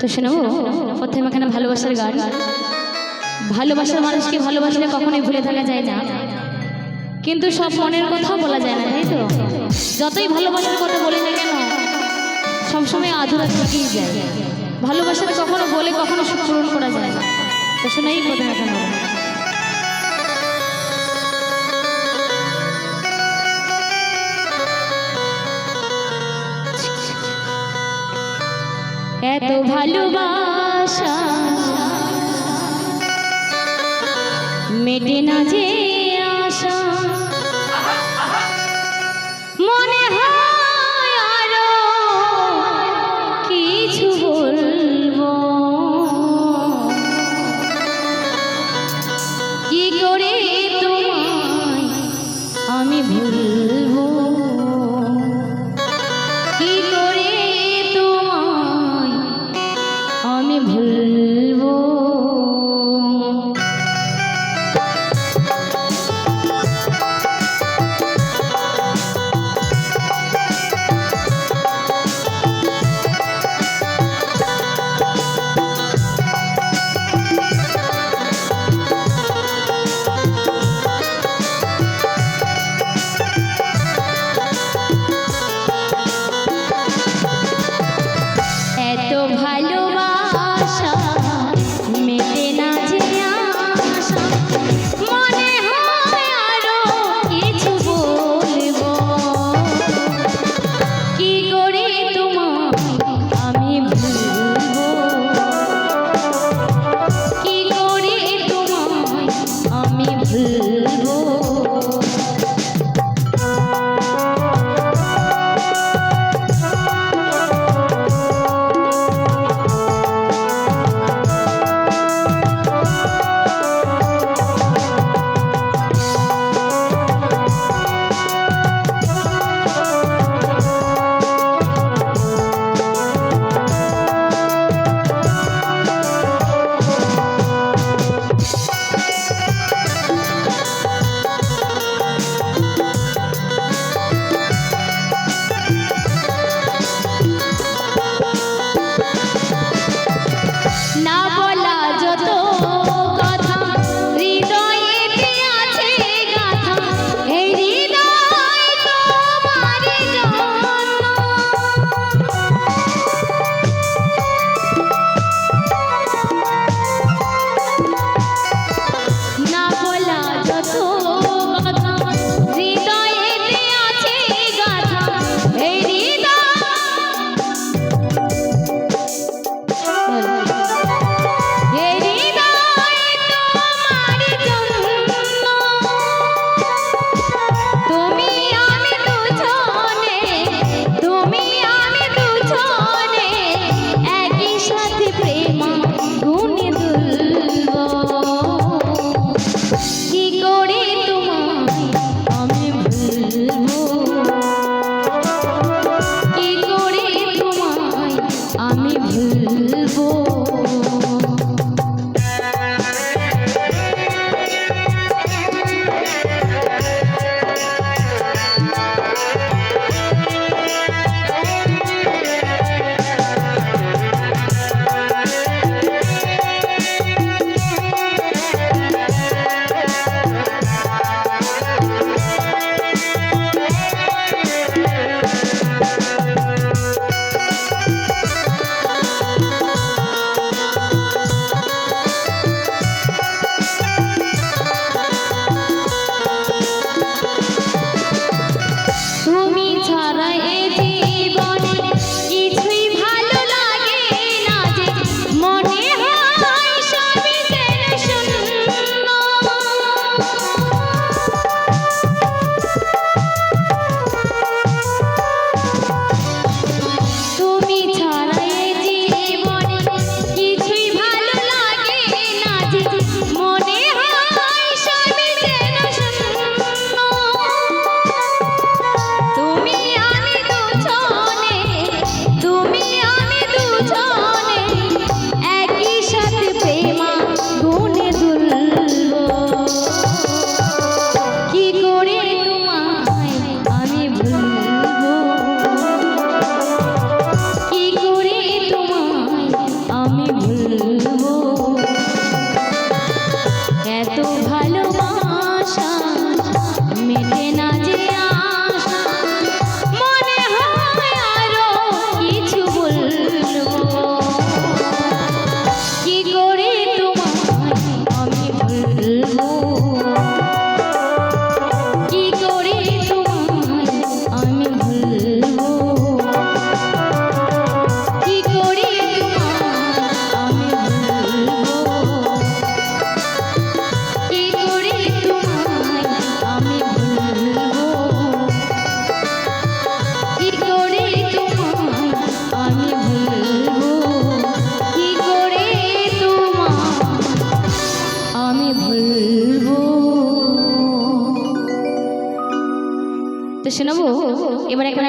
তো শোনাবো প্রথমে এখানে ভালোবাসার গান। ভালোবাসার মানুষকে ভালোবাসলে কখনোই ভুলে থাকা যায় না। কিন্তু সব মনের কথা বলা যায় না, তাই তো? যতই ভালোবাসার কথা বলি না কেন, সবসময় আধুরা থেকেই যায়। ভালোবাসার কখনো বলে, কখনো সব পূরণ করা যায় না। তো শোনাই প্রথমে এখানে এত ভালোবাসা। মেটে না যে আশা। মনে হয় আমি me. তো শোনাবো? এবার একটা